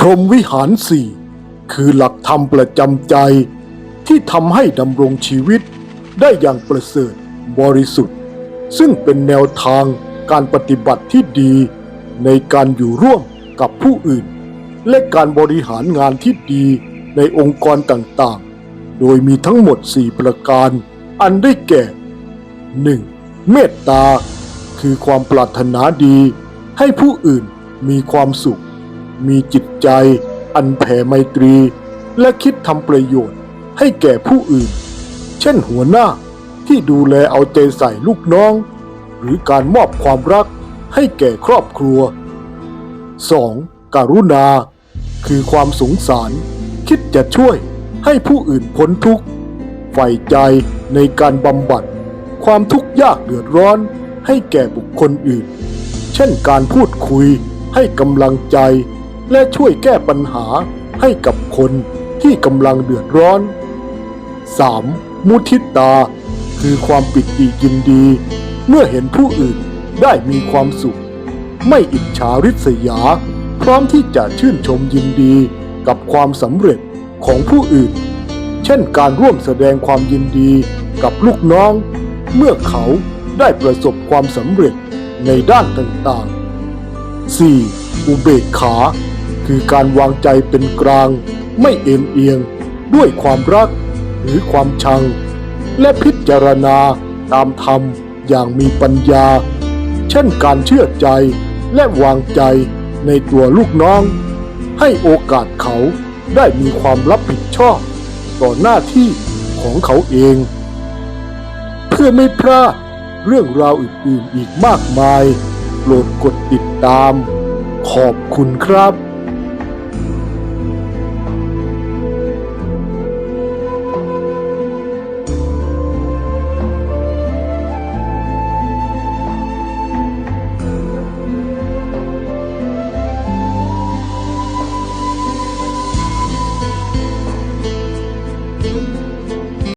พรหมวิหารสี่คือหลักธรรมประจำใจ ที่ทำให้ดำรงชีวิตได้อย่างประเสริฐบริสุทธิ์ ซึ่งเป็นแนวทางการปฏิบัติที่ดีในการอยู่ร่วมกับผู้อื่น และการบริหารงานที่ดีในองค์กรต่างๆ โดยมีทั้งหมด 4 ประการ อันได้แก่ 1. เมตตา คือความปรารถนาดี ให้ผู้อื่นมีความสุข มีจิตใจ อันแผ่ไมตรี และคิดทำประโยชน์ให้แก่ผู้อื่น เช่นหัวหน้าที่ดูแลเอาใจใส่ลูกน้อง หรือการมอบความรักให้แก่ครอบครัว 2. การุณา คือความสงสาร คิดจะช่วยให้ผู้อื่นพ้นทุกข์ใฝ่ใจในการบำบัด ความทุกข์ยากเดือดร้อนให้แก่บุคคลอื่น เช่นการพูดคุยให้กำลังใจ และช่วยแก้ปัญหาให้กับคนที่กำลังเดือดร้อน 3. มุทิตา คือความปิติยินดี เมื่อเห็นผู้อื่นได้มีความสุข ไม่อิจฉาริษยา พร้อมที่จะชื่นชมยินดีกับความสำเร็จของผู้อื่น เช่นการร่วมแสดงความยินดีกับลูกน้อง เมื่อเขาได้ประสบความสำเร็จในด้านต่างๆ 4. อุเบกขา คือการวางใจเป็นกลาง ไม่เอ็นเอียง ด้วยความรักหรือความชัง และพิจารณาตามธรรมอย่างมีปัญญา เช่นการเชื่อใจและวางใจในตัวลูกน้อง ให้โอกาสเขาได้มีความรับผิดชอบ ต่อหน้าที่ของเขาเอง เพื่อไม่พลาดเรื่องราวอื่นๆอีกมากมาย โปรดกดติดตาม ขอบคุณครับ